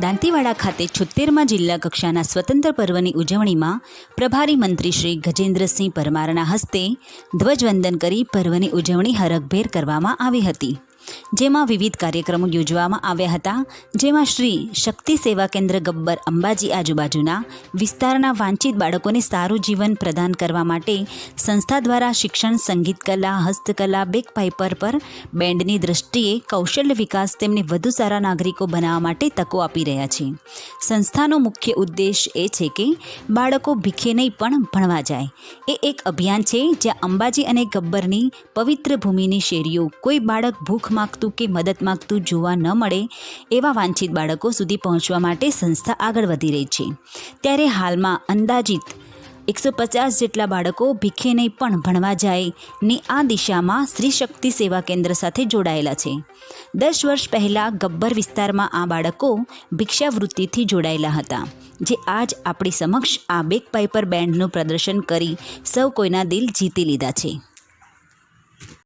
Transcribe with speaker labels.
Speaker 1: દાંતીવાડા ખાતે છોતેરમાં જિલ્લા કક્ષાના સ્વતંત્ર પર્વની ઉજવણીમાં પ્રભારી મંત્રી શ્રી ગજેન્દ્રસિંહ પરમારના હસ્તે ધ્વજવંદન કરી પર્વની ઉજવણી હરખભેર કરવામાં આવી હતી. જેમાં વિવિધ કાર્યક્રમો યોજવામાં આવ્યા હતા. જેમાં શ્રી શક્તિ સેવા કેન્દ્ર ગબ્બર અંબાજી આજુબાજુના વિસ્તારના વાંચિત બાળકોને સારું જીવન પ્રદાન કરવા માટે સંસ્થા દ્વારા શિક્ષણ, સંગીત કલા, હસ્તકલા બેક પાઇપર પર બેન્ડની દ્રષ્ટિએ કૌશલ્ય વિકાસ તેમને વધુ સારા નાગરિકો બનાવવા માટે તકો આપી રહ્યા છે. સંસ્થાનો મુખ્ય ઉદ્દેશ એ છે કે બાળકો ભીખે નહીં પણ ભણવા જાય. એ એક અભિયાન છે જ્યાં અંબાજી અને ગબ્બરની પવિત્ર ભૂમિની શેરીઓ કોઈ બાળક ભૂખ માગતું કે મદદ માગતું જોવા ન મળે એવા વાંછિત બાળકો સુધી પહોંચવા માટે સંસ્થા આગળ વધી રહી છે. ત્યારે હાલમાં અંદાજિત એકસો પચાસ જેટલા બાળકો ભીખે નહીં પણ ભણવા જાય ને આ દિશામાં સ્ત્રી શક્તિ સેવા કેન્દ્ર સાથે જોડાયેલા છે. દસ વર્ષ પહેલાં ગબ્બર વિસ્તારમાં આ બાળકો ભિક્ષાવૃત્તિથી જોડાયેલા હતા, જે આજ આપણી સમક્ષ આ બેક પાઇપર બેન્ડનું પ્રદર્શન કરી સૌ કોઈના દિલ જીતી લીધા છે.